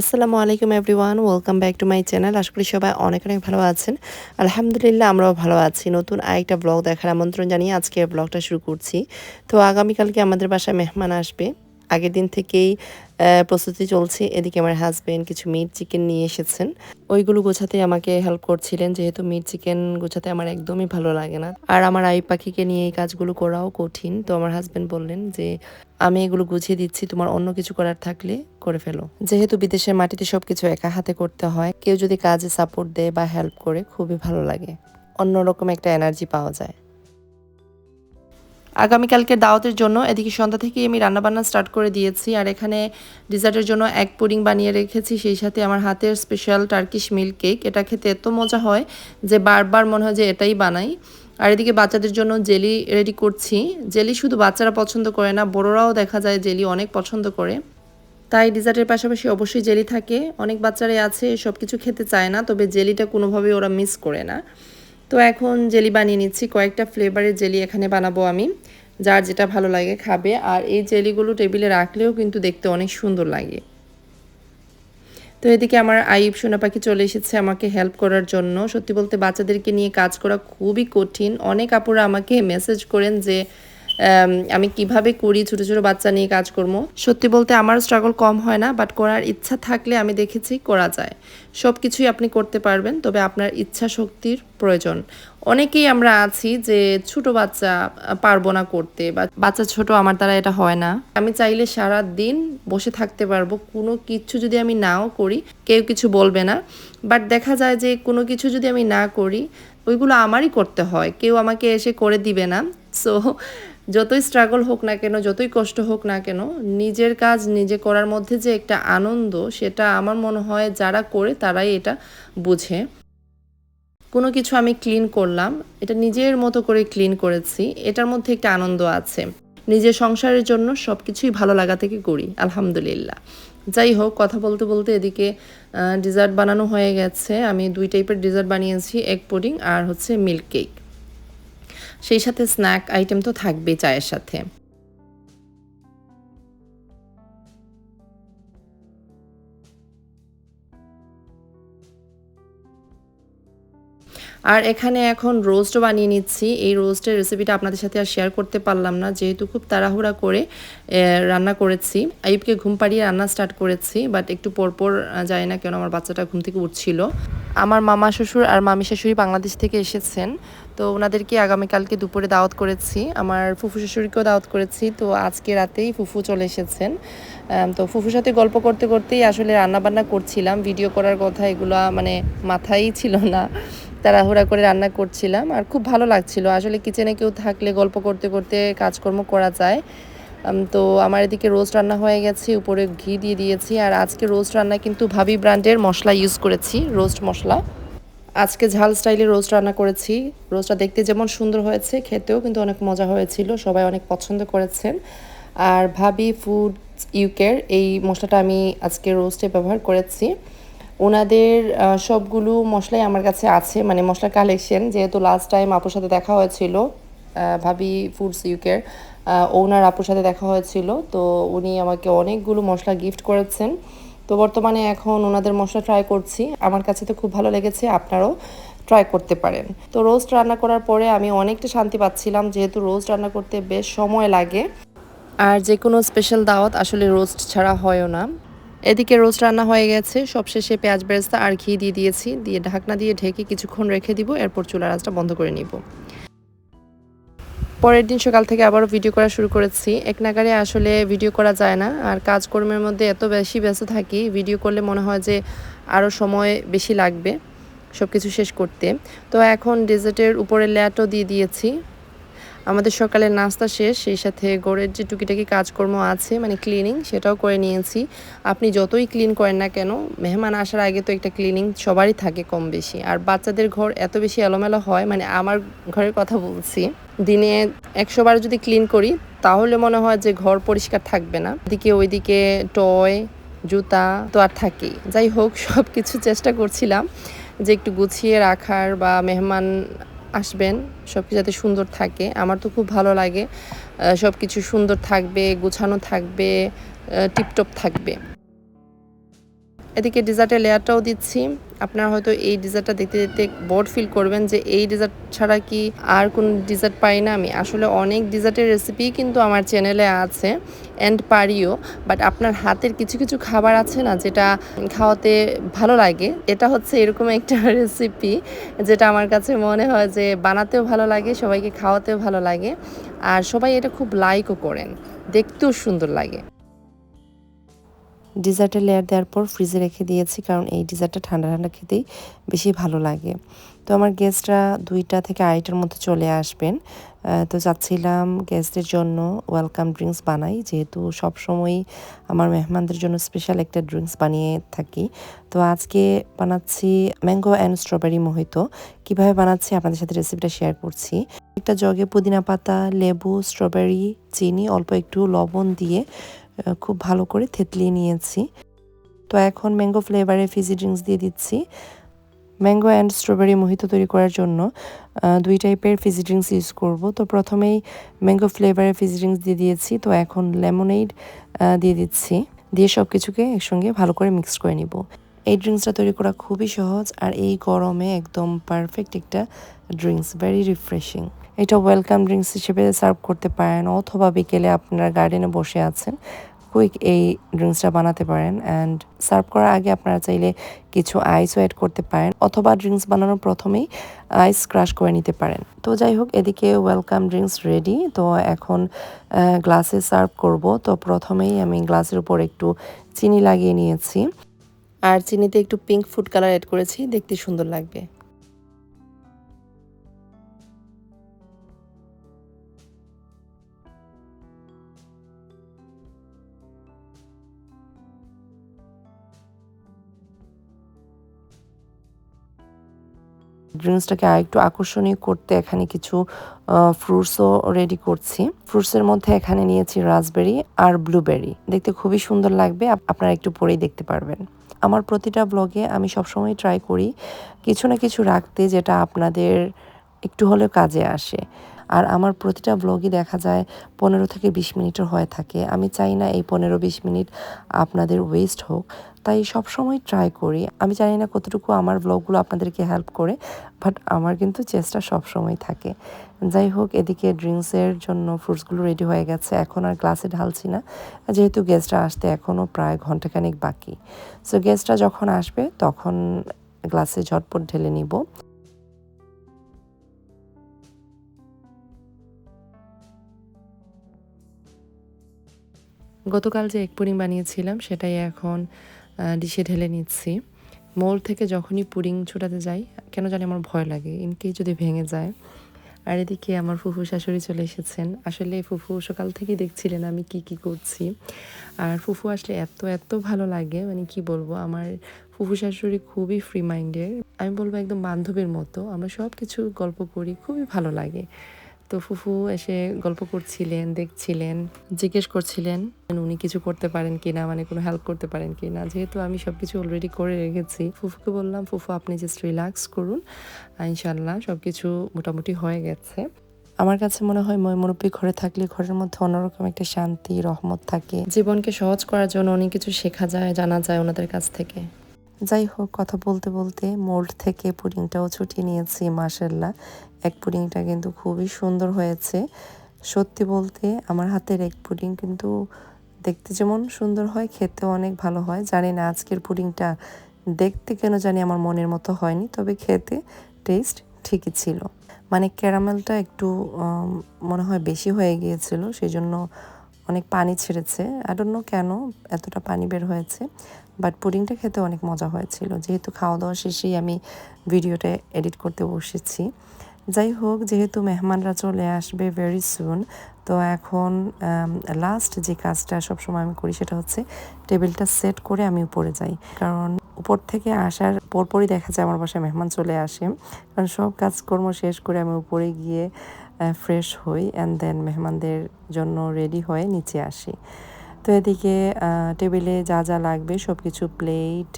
আসসালামু আলাইকুম everyone, welcome back to my channel. আশা করি সবাই অনেক অনেক ভালো আছেন। আলহামদুলিল্লাহ, আমরাও ভালো আছি। নতুন আরেকটা ব্লগ দেখার আমন্ত্রণ জানিয়ে আজকে ব্লগটা শুরু করছি। তো আগামীকালকে আমাদের বাসায় মেহমান আসবে। আগের দিন থেকেই প্রস্তুতি চলছে। এদিকে আমার হাজব্যান্ড কিছু মিট চিকেন নিয়ে এসেছেন। ওইগুলো গোছাতে আমাকে হেল্প করছিলেন। যেহেতু মিট চিকেন গোছাতে আমার একদমই ভালো লাগে না। আর আমার আই পাখিকে নিয়ে এই কাজগুলো করাও কঠিন। তো আমার হাজব্যান্ড বললেন যে, আমি এগুলো গুছিয়ে দিচ্ছি। তোমার অন্য কিছু করার থাকলে করে ফেলো। যেহেতু বিদেশের মাটিতে সবকিছু একা হাতে করতে হয়, কেউ যদি কাজে সাপোর্ট দেয় বা হেল্প করে, খুবই ভালো লাগে। অন্যরকম একটা এনার্জি পাওয়া যায়। আগামীকালকে দাওয়াতের জন্য এদিকে সন্ধ্যা থেকেই আমি রান্নাবান্না স্টার্ট করে দিয়েছি। আর এখানে ডিজার্টের জন্য এক পুডিং বানিয়ে রেখেছি, সেই সাথে আমার হাতের স্পেশাল টার্কিশ মিল্ক কেক এটা খেতে এত মজা হয় যে বারবার মনে হয় যে এটাই বানাই। আর এদিকে বাচ্চাদের জন্য জেলি রেডি করছি। জেলি শুধু বাচ্চারা পছন্দ করে না, বড়রাও দেখা যায় জেলি অনেক পছন্দ করে। তাই ডিজার্টের পাশাপাশি অবশ্যই জেলি থাকে। অনেক বাচ্চারাই আছে সব কিছু খেতে চায় না, তবে জেলিটা কোনোভাবেই ওরা মিস করে না। তো এখন জেলি বানিয়ে নিচ্ছি, কয়েকটা ফ্লেভারের জেলি এখানে বানাবো আমি, যার যেটা ভালো লাগে খাবে। আর এই জেলিগুলো টেবিলে রাখলেও কিন্তু দেখতে অনেক সুন্দর লাগে। তো এদিকে আমার আইব সোনা পাখি চলে এসেছে আমাকে হেল্প করার জন্য। সত্যি বলতে বাচ্চাদেরকে নিয়ে কাজ করা খুবই কঠিন। অনেক আপুরা আমাকে মেসেজ করেন যে আম, কীভাবে করি ছোট ছোট বাচ্চা নিয়ে কাজ করব? সত্যি বলতে আমার স্ট্রাগল কম হয় না বাট করার ইচ্ছা থাকলে আমি দেখেছি করা যায়। সব কিছুই আপনি করতে পারবেন তবে আপনার ইচ্ছা শক্তির প্রয়োজন। অনেকেই আমরা আছি যে ছোট বাচ্চা পারব না করতে বা বাচ্চা ছোট আমার দ্বারা এটা হয় না। আমি চাইলে সারা দিন বসে থাকতে পারব কোনো কিছু যদি আমি নাও করি কেউ কিছু বলবে না। বাট দেখা যায় যে কোনো কিছু যদি আমি না করি ওইগুলো আমারই করতে হয়। কেউ আমাকে এসে করে দিবে না। সো যতই স্ট্রাগল হোক না কেন, যতই কষ্ট হোক না কেন, নিজের কাজ নিজে করার মধ্যে যে একটা আনন্দ, সেটা আমার মনে হয় যারা করে তারাই এটা বুঝে। কোনো কিছু আমি ক্লিন করলাম, এটা নিজের মতো করে ক্লিন করেছি, এটার মধ্যে একটা আনন্দ আছে। নিজের সংসারের জন্য সব কিছুই ভালো লাগা থেকে করি, আলহামদুলিল্লাহ। যাই হোক, কথা বলতে বলতে এদিকে ডিজার্ট বানানো হয়ে গেছে। আমি দুই টাইপের ডিজার্ট বানিয়েছি এগ পুডিং আর হচ্ছে মিল্ক কেক সেই সাথে স্ন্যাক আইটেম তো থাকবেই চায়ের সাথে। আর এখানে এখন রোস্ট বানিয়ে নিচ্ছি। এই রোস্টের রেসিপিটা আপনাদের সাথে আর শেয়ার করতে পারলাম না। যেহেতু খুব তাড়াহুড়া করে রান্না করেছি। আইবকে ঘুম পাড়িয়ে রান্না স্টার্ট করেছি বাট একটু পরপর যায় না কেন আমার বাচ্চাটা ঘুম থেকে উঠছিল। আমার মামা শ্বশুর আর মামি শাশুড়ি বাংলাদেশ থেকে এসেছেন। তো ওনাদেরকে আগামীকালকে দুপুরে দাওয়াত করেছি। আমার ফুফু শাশুড়িকেও দাওয়াত করেছি। তো আজকে রাতেই ফুফু চলে এসেছেন। তো ফুফুর সাথে গল্প করতে করতেই আসলে রান্নাবান্না করছিলাম। ভিডিও করার কথা এগুলো মানে মাথায় ছিল না। তাড়াহুড়া করে রান্না করছিলাম। আর খুব ভালো লাগছিল। আসলে কিচেনে কেউ থাকলে গল্প করতে করতে কাজকর্ম করা যায়। তো আমার এদিকে রোস্ট রান্না হয়ে গেছে। উপরে ঘি দিয়ে দিয়েছি। আর আজকে রোস্ট রান্না কিন্তু ভাবি ব্র্যান্ডের মশলা ইউজ করেছি। রোস্ট মশলা। আজকে ঝাল স্টাইলে রোস্ট রান্না করেছি। রোস্টটা দেখতে যেমন সুন্দর হয়েছে, খেতেও কিন্তু অনেক মজা হয়েছিল, সবাই অনেক পছন্দ করেছেন। আর ভাবি ফুড ইউকের এই মশলাটা আমি আজকে রোস্টে ব্যবহার করেছি। ওনাদের সবগুলো মশলাই আমার কাছে আছে মানে মশলার কালেকশন যেহেতু লাস্ট টাইম আপুর সাথে দেখা হয়েছিল ভাবি ফুডস ইউকের ওনার আপুর সাথে দেখা হয়েছিল, তো উনি আমাকে অনেকগুলো মশলা গিফট করেছেন। তো বর্তমানে এখন ওনাদের মশলা ট্রাই করছি। আমার কাছে তো খুব ভালো লেগেছে, আপনারাও ট্রাই করতে পারেন। তো রোস্ট রান্না করার পরে আমি অনেকটা শান্তি পাচ্ছিলাম, যেহেতু রোস্ট রান্না করতে বেশ সময় লাগে। আর যে কোনো স্পেশাল দাওয়াত আসলে রোস্ট ছাড়া হয়ও না। এদিকে রোস্ট রান্না হয়ে গেছে, সবশেষে পেঁয়াজ বেরেস্তা আর ঘি দিয়ে দিয়েছি। দিয়ে ঢাকনা দিয়ে ঢেকে কিছুক্ষণ রেখে দিব, এরপর চুলার আঁচটা বন্ধ করে নিব। পরের দিন সকাল থেকে আবারও ভিডিও করা শুরু করেছি। এক নাগারে আসলে ভিডিও করা যায় না। আর কাজকর্মের মধ্যে এত বেশি ব্যস্ত থাকি ভিডিও করলে মনে হয় যে আরও সময় বেশি লাগবে সব কিছু শেষ করতে। তো এখন ডেজার্টের উপরে ল্যাটও দিয়ে দিয়েছি। আমাদের সকালের নাস্তা শেষ, সেই সাথে গড়ের যে টুকিটাকি কাজকর্ম আছে মানে ক্লিনিং সেটাও করে নিয়েছি। আপনি যতই ক্লিন করেন না কেন, মেহমান আসার আগে তো একটা ক্লিনিং সবারই থাকে কম বেশি। আর বাচ্চাদের ঘর এত বেশি এলোমেলো হয় মানে আমার ঘরের কথা বলছি, দিনে একশো বার যদি ক্লিন করি, তাহলে মনে হয় যে ঘর পরিষ্কার থাকবে না। এদিকে ওইদিকে টয় জুতা তো আর থাকেই। যাই হোক সব কিছু চেষ্টা করছিলাম যে একটু গুছিয়ে রাখার বা মেহমান আসবেন সব কিছু যাতে সুন্দর থাকে। আমার তো খুব ভালো লাগে সব কিছু সুন্দর থাকবে, গোছানো থাকবে টিপটপ থাকবে। এদিকে ডিজার্টের লেয়ারটাও দিচ্ছি। আপনারা হয়তো এই ডিজার্টটা দেখতে দেখতে বোর্ড ফিল করবেন যে এই ডিজার্ট ছাড়া কি আর কোন ডিজার্ট পাই না আমি। আসলে অনেক ডিজার্টের রেসিপি কিন্তু আমার চ্যানেলে আছে অ্যান্ড পারিও। বাট আপনার হাতের কিছু কিছু খাবার আছে না যেটা খাওয়াতে ভালো লাগে, এটা হচ্ছে এরকম একটা রেসিপি যেটা আমার কাছে মনে হয় যে বানাতেও ভালো লাগে, সবাইকে খাওয়াতেও ভালো লাগে। আর সবাই এটা খুব লাইকও করেন, দেখতেও সুন্দর লাগে। ডিজার্টের লেয়ার দেওয়ার পর ফ্রিজে রেখে দিয়েছি কারণ এই ডিজার্টটা ঠান্ডা ঠান্ডা খেতেই বেশি ভালো লাগে। তো আমার গেস্টরা দুইটা থেকে আড়াইটার মধ্যে চলে আসবেন। তো চাচ্ছিলাম গেস্টদের জন্য ওয়েলকাম ড্রিঙ্কস বানাই, যেহেতু সবসময়ই আমার মেহমানদের জন্য স্পেশাল একটা ড্রিঙ্কস বানিয়ে থাকি। তো আজকে বানাচ্ছি ম্যাঙ্গো অ্যান্ড স্ট্রবেরি মোহিত। কীভাবে বানাচ্ছি আপনাদের সাথে রেসিপিটা শেয়ার করছি। একটা জগে পুদিনা পাতা, লেবু স্ট্রবেরি চিনি, অল্প একটু লবণ দিয়ে খুব ভালো করে থেতলিয়ে নিয়েছি। তো এখন ম্যাঙ্গো ফ্লেভারে ফিজি ড্রিঙ্কস দিয়ে দিচ্ছি। ম্যাঙ্গো অ্যান্ড স্ট্রবেরি মোহিত তৈরি করার জন্য দুই টাইপের ফিজি ড্রিঙ্কস ইউজ করব। তো প্রথমেই ম্যাঙ্গো ফ্লেভারের ফিজি ড্রিঙ্কস দিয়ে দিয়েছি। তো এখন লেমনেইড দিয়ে দিচ্ছি। দিয়ে সব কিছুকে একসঙ্গে ভালো করে মিক্স করে নিব। এই ড্রিঙ্কসটা তৈরি করা খুবই সহজ আর এই গরমে একদম পারফেক্ট একটা ড্রিঙ্কস ভেরি রিফ্রেশিং এটা ওয়েলকাম ড্রিঙ্কস হিসেবে সার্ভ করতে পারেন অথবা বিকেলে আপনারা গার্ডেনে বসে আছেন কুইক এই ড্রিঙ্কসটা বানাতে পারেন অ্যান্ড সার্ভ করার আগে আপনারা চাইলে কিছু আইসও অ্যাড করতে পারেন অথবা ড্রিঙ্কস বানানোর প্রথমেই আইস ক্রাশ করে নিতে পারেন। তো যাই হোক, এদিকে ওয়েলকাম ড্রিঙ্কস রেডি তো এখন গ্লাসে সার্ভ করব। তো প্রথমেই আমি গ্লাসের উপর একটু চিনি লাগিয়ে নিয়েছি। আর চিনিতে একটু পিঙ্ক ফুড কালার অ্যাড করেছি, দেখতে সুন্দর লাগবে। ড্রিঙ্কসটাকে আরেকটু আকর্ষণীয় করতে এখানে কিছু ফ্রুটসও রেডি করছি। ফ্রুটসের মধ্যে এখানে নিয়েছি রাসবেরি আর ব্লুবেরি। দেখতে খুবই সুন্দর লাগবে আপনারা একটু পরেই দেখতে পারবেন। আমার প্রতিটা ব্লগে আমি সবসময় ট্রাই করি কিছু না কিছু রাখতে যেটা আপনাদের একটু হলেও কাজে আসে। আর আমার প্রতিটা ব্লগই দেখা যায় পনেরো থেকে বিশ মিনিটের হয়ে থাকে। আমি চাই না এই পনেরো বিশ মিনিট আপনাদের ওয়েস্ট হোক। তাই সব সময় ট্রাই করি। আমি জানি না কতটুকু আমার ব্লগগুলো আপনাদেরকে হেল্প করে বাট আমার কিন্তু চেষ্টা সব সময় থাকে। যাই হোক, এদিকে ড্রিঙ্কসের জন্য ফ্রুটসগুলো রেডি হয়ে গেছে। এখন আর গ্লাসে ঢালছি না। যেহেতু গেস্টরা আসতে এখনও প্রায় ঘন্টাখানেক বাকি। সো গেস্টরা যখন আসবে, তখন গ্লাসে ঝটপট ঢেলে নিব। গতকাল যে এক পুডিং বানিয়েছিলাম, সেটাই এখন ডিশে ঢেলে নিচ্ছি। মোল থেকে যখনই পুডিং ছোটাতে যাই, কেন জানি আমার ভয় লাগে ইনকেই যদি ভেঙে যায়। আর এদিকে আমার ফুফু শাশুড়ি চলে এসেছেন। আসলে ফুফু সকাল থেকে দেখছিলেন আমি কি কি করছি। আর ফুফু আসলে এত এত ভালো লাগে মানে কি বলব, আমার ফুফু শাশুড়ি খুবই ফ্রি মাইন্ডের আমি বলব একদম বান্ধবীর মতো, আমরা সব কিছু গল্প করি, খুবই ভালো লাগে। তো ফুফু এসে গল্প করছিলেন, দেখছিলেন, জিজ্ঞেস করছিলেন, উনি কিছু করতে পারেন কিনা মানে কোনো হেল্প করতে পারেন কিনা। যেহেতু আমি সব কিছু অলরেডি করে রেখেছি, ফুফুকে বললাম, ফুফু, আপনি জাস্ট রিল্যাক্স করুন ইনশাল্লাহ সব কিছু মোটামুটি হয়ে গেছে। আমার কাছে মনে হয় মুরব্বী ঘরে থাকলে ঘরের মধ্যে অন্যরকম একটা শান্তি, রহমত থাকে। জীবনকে সহজ করার জন্য অনেক কিছু শেখা যায়, জানা যায় ওনাদের কাছ থেকে। যাই হোক, কথা বলতে বলতে মোল্ড থেকে পুডিংটাও ছুটিয়ে নিয়েছি মাসাল্লাহ এক পুডিংটা কিন্তু খুবই সুন্দর হয়েছে। সত্যি বলতে আমার হাতের এক পুডিং কিন্তু দেখতে যেমন সুন্দর হয় খেতে অনেক ভালো হয়। জানি না আজকের পুডিংটা দেখতে কেন জানি আমার মনের মতো হয়নি, তবে খেতে টেস্ট ঠিকই ছিল। মানে ক্যারামেলটা একটু মনে হয় বেশি হয়ে গিয়েছিল সেই জন্য অনেক পানি ছেড়েছে। আডন্য কেন এতটা পানি বের হয়েছে বাট পুডিংটা খেতে অনেক মজা হয়েছিল। যেহেতু খাওয়া দাওয়া শেষেই আমি ভিডিওটা এডিট করতে বসেছি। যাই হোক, যেহেতু মেহমানরা চলে আসবে ভেরি সুন তো এখন লাস্ট যে কাজটা সবসময় আমি করি সেটা হচ্ছে টেবিলটা সেট করে আমি উপরে যাই। কারণ উপর থেকে আসার পরপরই দেখা যায় আমার বাসায় মেহমান চলে আসে। কারণ সব কাজকর্ম শেষ করে আমি উপরে গিয়ে ফ্রেশ হই অ্যান্ড দেন মেহমানদের জন্য রেডি হয়ে নিচে আসি। তো এদিকে টেবিলে যা যা লাগবে সব কিছু প্লেট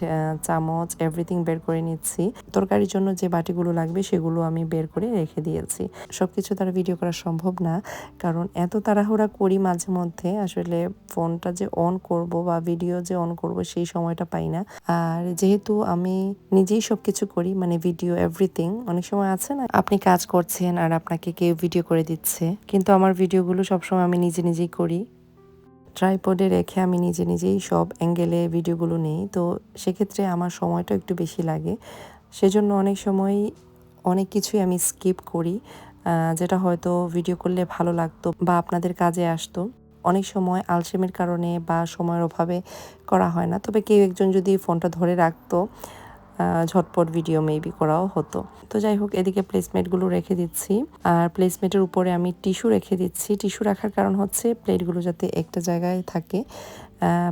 চামচ এভরিথিং বের করে নিচ্ছি। তরকারির জন্য যে বাটিগুলো লাগবে, সেগুলো আমি বের করে রেখে দিয়েছি। সব কিছু তার ভিডিও করা সম্ভব না, কারণ এত তাড়াহুড়া করি মাঝে মধ্যে, আসলে ফোনটা যে অন করব বা ভিডিও যে অন করব, সেই সময়টা পাই না। আর যেহেতু আমি নিজেই সব কিছু করি মানে ভিডিও এভরিথিং অনেক সময় আছে না, আপনি কাজ করছেন আর আপনাকে কেউ ভিডিও করে দিচ্ছে, কিন্তু আমার ভিডিওগুলো সবসময় আমি নিজে নিজেই করি। ট্রাইপডে রেখে আমি নিজে নিজেই সব অ্যাঙ্গেলে ভিডিওগুলো নিই। তো সেক্ষেত্রে আমার সময়টা একটু বেশি লাগে। সেজন্য অনেক সময় অনেক কিছুই আমি স্কিপ করি যেটা হয়তো ভিডিও করলে ভালো লাগতো বা আপনাদের কাজে আসতো। অনেক সময় আলসেমের কারণে বা সময়ের অভাবে করা হয় না। তবে কেউ একজন যদি ফোনটা ধরে রাখতো ঝটপট ভিডিও মেবি করাও হতো। তো যাই হোক এদিকে প্লেসমেটগুলো রেখে দিচ্ছি। আর প্লেসমেটের উপরে আমি টিস্যু রেখে দিচ্ছি। টিস্যু রাখার কারণ হচ্ছে প্লেটগুলো যাতে একটা জায়গায় থাকে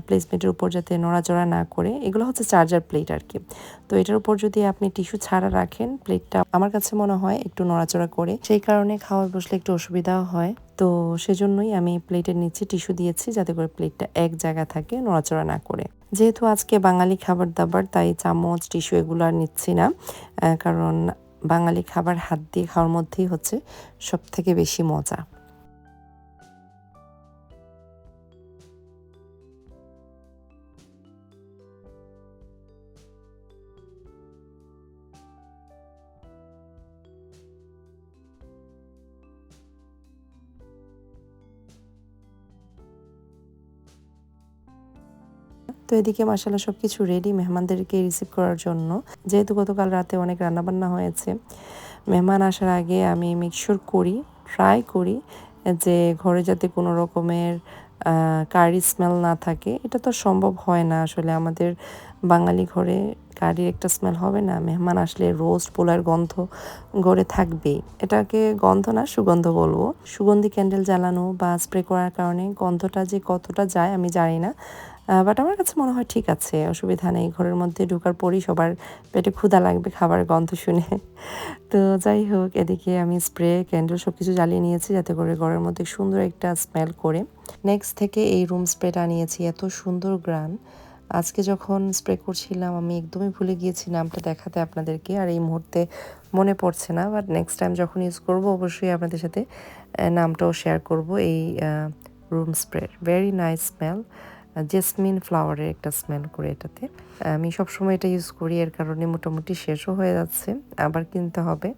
প্লেসমেন্টের উপর যাতে নড়াচড়া না করে। এগুলো হচ্ছে চার্জার প্লেট আর কি তো এটার উপর যদি আপনি টিস্যু ছাড়া রাখেন প্লেটটা আমার কাছে মনে হয় একটু নড়াচড়া করে। সেই কারণে খাওয়ার বসলে একটু অসুবিধাও হয়। তো সেজন্যই আমি প্লেটের নিচে টিস্যু দিয়েছি, যাতে করে প্লেটটা এক জায়গা থাকে, নড়াচড়া না করে। যেহেতু আজকে বাঙালি খাবার দাবার তাই চামচ, টিস্যু এগুলো আর নিচ্ছি না। কারণ বাঙালি খাবার হাত দিয়ে খাওয়ার মধ্যেই হচ্ছে সব থেকে বেশি মজা। তো এদিকে মাসালা সব কিছু রেডি মেহমানদেরকে রিসিভ করার জন্য। যেহেতু গতকাল রাতে অনেক রান্নাবান্না হয়েছে, মেহমান আসার আগে আমি মিক্সর করি ট্রাই করি যে ঘরে যাতে কোনো রকমের কারি স্মেল না থাকে। এটা তো সম্ভব হয় না আসলে, আমাদের বাঙালি ঘরে কারির একটা স্মেল হবে না। মেহমান আসলে রোস্ট পোলার গন্ধ ঘরে থাকবেই। এটাকে গন্ধ না, সুগন্ধ বলব। সুগন্ধি ক্যান্ডেল জ্বালানো বা স্প্রে করার কারণে গন্ধটা যে কতটা যায় আমি জানি না। বাট আমার কাছে মনে হয় ঠিক আছে, অসুবিধা নেই। ঘরের মধ্যে ঢোকার পরই সবার পেটে ক্ষুধা লাগবে, খাবার গন্ধ শুনে। তো যাই হোক, এদিকে আমি স্প্রে ক্যান্ডেল সব কিছু জ্বালিয়ে নিয়েছি যাতে করে ঘরের মধ্যে সুন্দর একটা স্মেল করে। নেক্সট থেকে এই রুম স্প্রেটা নিয়েছি, এত সুন্দর গ্রান। আজকে যখন স্প্রে করছিলাম, আমি একদমই ভুলে গিয়েছি নামটা দেখাতে আপনাদেরকে, আর এই মুহূর্তে মনে পড়ছে না। বাট নেক্সট টাইম যখন ইউজ করব, অবশ্যই আপনাদের সাথে নামটাও শেয়ার করব এই room spray very nice smell jasmine ফ্লাওয়ারের একটা স্মেল করে এটাতে। আমি সবসময় এটা ইউজ করি এর কারণে মোটামুটি শেষও হয়ে যাচ্ছে আবার কিনতে হবে।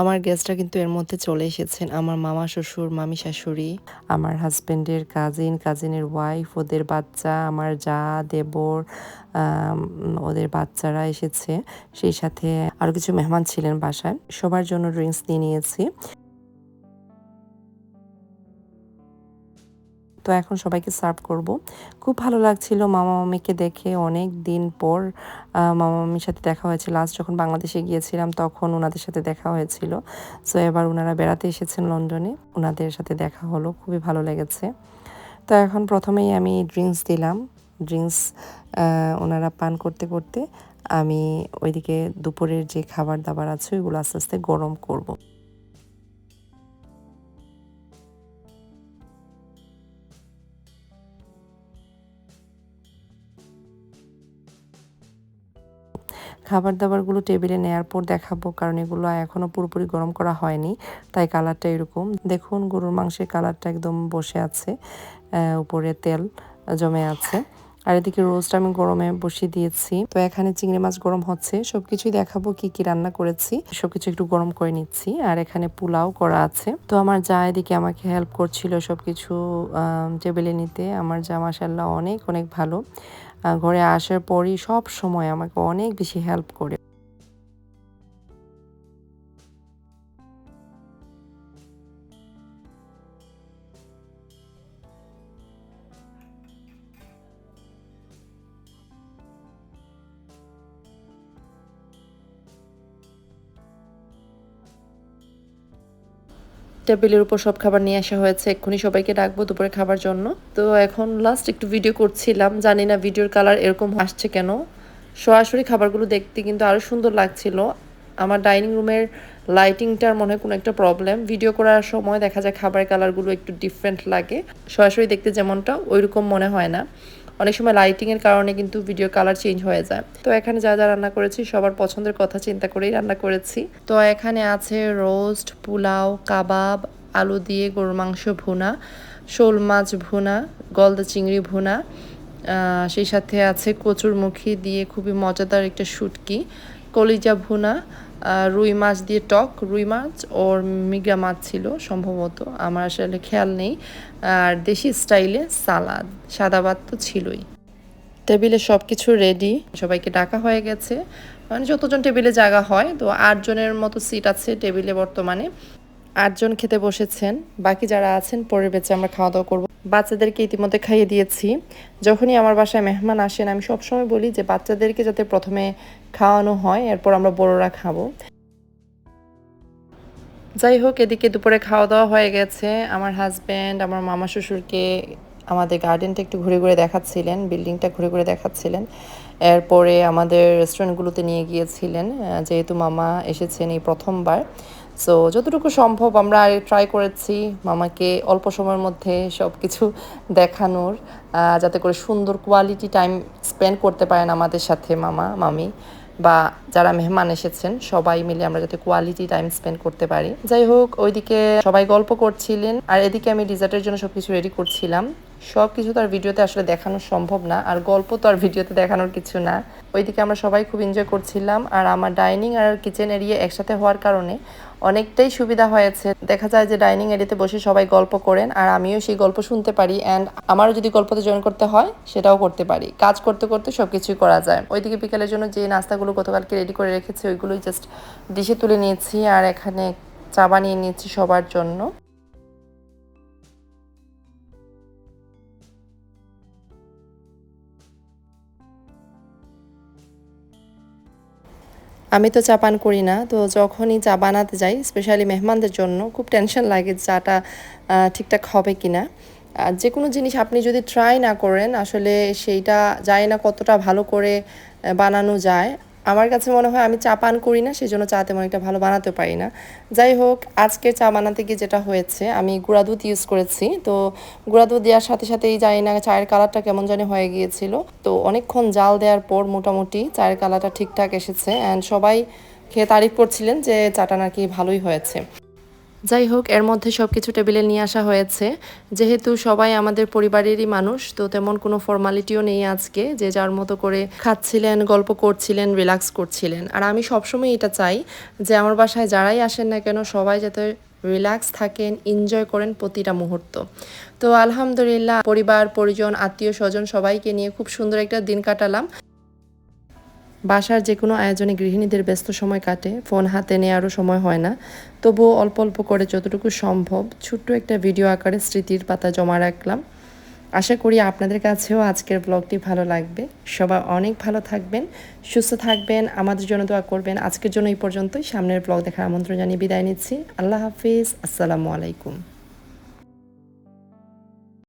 আমার গেস্টরা কিন্তু এর মধ্যে চলে এসেছেন। আমার মামা শ্বশুর মামি শাশুড়ি। আমার হাজবেন্ডের কাজিন কাজিনের ওয়াইফ ওদের বাচ্চা আমার যা দেবর ওদের বাচ্চারা এসেছে। সেই সাথে আরও কিছু মেহমান ছিলেন বাসায়। সবার জন্য ড্রিঙ্কস নিয়ে নিয়েছি। তো এখন সবাইকে সার্ভ করব। খুব ভালো লাগছিল মামা মামিকে দেখে অনেক দিন পর মামা মামির সাথে দেখা হয়েছে। লাস্ট যখন বাংলাদেশে গিয়েছিলাম তখন ওনাদের সাথে দেখা হয়েছিল। সো এবার ওনারা বেড়াতে এসেছেন লন্ডনে। ওনাদের সাথে দেখা হলো, খুবই ভালো লেগেছে। তো এখন প্রথমেই আমি ড্রিঙ্কস দিলাম। ড্রিঙ্কস ওনারা পান করতে করতে আমি ওইদিকে দুপুরের যে খাবার দাবার আছে ওইগুলো আস্তে আস্তে গরম করব। খাবার দাবারগুলো টেবিলে নেয়ার পর দেখাবো, কারণ এগুলো এখনও পুরোপুরি গরম করা হয়নি, তাই কালারটা এরকম। দেখুন, গরুর মাংসের কালারটা একদম বসে আছে উপরে তেল জমে আছে। আর এদিকে রোস্ট আমি গরমে বসিয়ে দিয়েছি। তো এখানে চিংড়ি মাছ গরম হচ্ছে, সবকিছুই দেখাবো কি কি রান্না করেছি। সবকিছু একটু গরম করে নিচ্ছি, আর এখানে পোলাও করা আছে। তো আমার যা এদিকে আমাকে হেল্প করছিল সবকিছু টেবিলে নিতে, আমার যা মাসাল্লাহ অনেক অনেক ভালো। ঘরে আসার পরই সব সময় আমাকে অনেক বেশি হেল্প করে। টেবিলের উপর সব খাবার নিয়ে আসা হয়েছে। এক্ষুনি সবাইকে ডাকবো দুপুরে খাবার জন্য। তো এখন লাস্ট একটু ভিডিও করছিলাম। জানি না ভিডিওর কালার এরকম আসছে কেন। সরাসরি খাবারগুলো দেখতে কিন্তু আরও সুন্দর লাগছিল। আমার ডাইনিং রুমের লাইটিংটার মনে হয় কোনো একটা প্রবলেম ভিডিও করার সময় দেখা যায় খাবারের কালারগুলো একটু ডিফারেন্ট লাগে। সরাসরি দেখতে যেমনটা, ওইরকম মনে হয় না। অনেক সময় লাইটিংয়ের কারণে কিন্তু ভিডিও কালার চেঞ্জ হয়ে যায়। তো এখানে যা যা রান্না করেছি, সবার পছন্দের কথা চিন্তা করেই রান্না করেছি। তো এখানে আছে রোস্ট পোলাও, কাবাব, আলু দিয়ে গরুর মাংস ভুনা, শোল মাছ ভুনা, গলদা চিংড়ি ভুনা সেই সাথে আছে কচুরমুখী দিয়ে খুবই মজাদার একটা শুটকি, কলিজা ভুনা রুই মাছ দিয়ে টক, রুই মাছ ওর মিগা মাছ ছিল সম্ভবত, আমার আসলে খেয়াল নেই। আর দেশি স্টাইলে সালাদ, সাদা ভাত তো ছিলই। টেবিলে সব কিছু রেডি সবাইকে ডাকা হয়ে গেছে। মানে যতজন টেবিলে জায়গা হয়, তো আটজনের মতো সিট আছে টেবিলে বর্তমানে। আটজন খেতে বসেছেন। বাকি যারা আছেন, পরের বেঁচে আমরা খাওয়া দাওয়া করব। বাচ্চাদেরকে ইতিমধ্যে খাইয়ে দিয়েছি। যখনই আমার বাসায় মেহমান আসেন, আমি সবসময় বলি যে, বাচ্চাদেরকে যাতে প্রথমে খাওয়ানো হয়, এরপর আমরা বড়রা খাব। যাই হোক, এদিকে দুপুরে খাওয়া দাওয়া হয়ে গেছে। আমার হাজব্যান্ড আমার মামা শ্বশুরকে আমাদের গার্ডেনটা একটু ঘুরে ঘুরে দেখাচ্ছিলেন বিল্ডিংটা ঘুরে ঘুরে দেখাচ্ছিলেন। এরপরে আমাদের রেস্টুরেন্টগুলোতে নিয়ে গিয়েছিলেন। যেহেতু মামা এসেছেন এই প্রথমবার সো যতটুকু সম্ভব আমরা ট্রাই করেছি মামাকে অল্প সময়ের মধ্যে সব কিছু দেখানোর যাতে করে সুন্দর কোয়ালিটি টাইম স্পেন্ড করতে পারেন আমাদের সাথে মামা, মামি, বা যারা মেহমান এসেছেন, সবাই মিলে আমরা যাতে কোয়ালিটি টাইম স্পেন্ড করতে পারি। যাই হোক, ওইদিকে সবাই গল্প করছিলেন, আর এদিকে আমি ডিজার্টের জন্য সবকিছু রেডি করছিলাম। সব কিছু তো আর ভিডিওতে আসলে দেখানো সম্ভব না, আর গল্প তো আর ভিডিওতে দেখানোর কিছু না। ওইদিকে আমরা সবাই খুব এনজয় করছিলাম, আর আমার ডাইনিং আর কিচেন এরিয়া একসাথে হওয়ার কারণে অনেকটাই সুবিধা হয়েছে। দেখা যায় যে ডাইনিং এরিয়াতে বসে সবাই গল্প করেন, আর আমিও সেই গল্প শুনতে পারি অ্যান্ড আমারও যদি গল্পতে জয়েন করতে হয়, সেটাও করতে পারি। কাজ করতে করতে সব কিছুই করা যায়। ওইদিকে বিকালের জন্য যে নাস্তাগুলো গতকালকে রেডি করে রেখেছি, ওইগুলোই জাস্ট ডিশে তুলে নিয়েছি, আর এখানে চা বানিয়ে নিয়েছি সবার জন্য। আমি তো চা পান করি না, তো যখনই চা বানাতে যাই স্পেশালি মেহমানদের জন্য, খুব টেনশন লাগে চাটা ঠিকঠাক হবে কি না যে কোনো জিনিস আপনি যদি ট্রাই না করেন, আসলে সেইটা যায় না কতটা ভালো করে বানানো যায়। আমার কাছে মনে হয় আমি চা পান করি না সেই জন্য চা তেমন একটা ভালো বানাতে পারি না। যাই হোক আজকে চা বানাতে গিয়ে যেটা হয়েছে, আমি গুঁড়া দুধ ইউজ করেছি। তো গুঁড়া দুধ দেওয়ার সাথে সাথেই জানি না চায়ের কালারটা কেমন জানি হয়ে গিয়েছিল। তো অনেকক্ষণ জাল দেওয়ার পর মোটামুটি চায়ের কালারটা ঠিকঠাক এসেছে। অ্যান্ড সবাই খেয়ে তারিফ করছিলেন যে চাটা নাকি ভালোই হয়েছে। যাই হোক, এর মধ্যে সব কিছু টেবিলে নিয়ে আসা হয়েছে। যেহেতু সবাই আমাদের পরিবারেরই মানুষ, তো তেমন কোনো ফর্মালিটিও নেই আজকে। যে যার মতো করে খাচ্ছিলেন, গল্প করছিলেন রিল্যাক্স করছিলেন। আর আমি সবসময় এটা চাই যে আমার বাসায় যারাই আসেন না কেন, সবাই যাতে রিল্যাক্স থাকেন এনজয় করেন প্রতিটা মুহূর্ত। তো আলহামদুলিল্লাহ, পরিবার, পরিজন আত্মীয় স্বজন সবাইকে নিয়ে খুব সুন্দর একটা দিন কাটালাম। বাসার যে কোনো আয়োজনে গৃহিণীদের ব্যস্ত সময় কাটে, ফোন হাতে নেওয়ারও সময় হয় না। তবুও অল্প অল্প করে যতটুকু সম্ভব ছোট্ট একটা ভিডিও আকারে স্মৃতির পাতা জমা রাখলাম। আশা করি আপনাদের কাছেও আজকের ব্লগটি ভালো লাগবে। সবাই অনেক ভালো থাকবেন, সুস্থ থাকবেন, আমাদের জন্য দোয়া করবেন। আজকের জন্য এই পর্যন্তই। সামনের ব্লগ দেখার আমন্ত্রণ জানিয়ে বিদায় নিচ্ছি। আল্লাহ হাফিজ। আসসালামু আলাইকুম।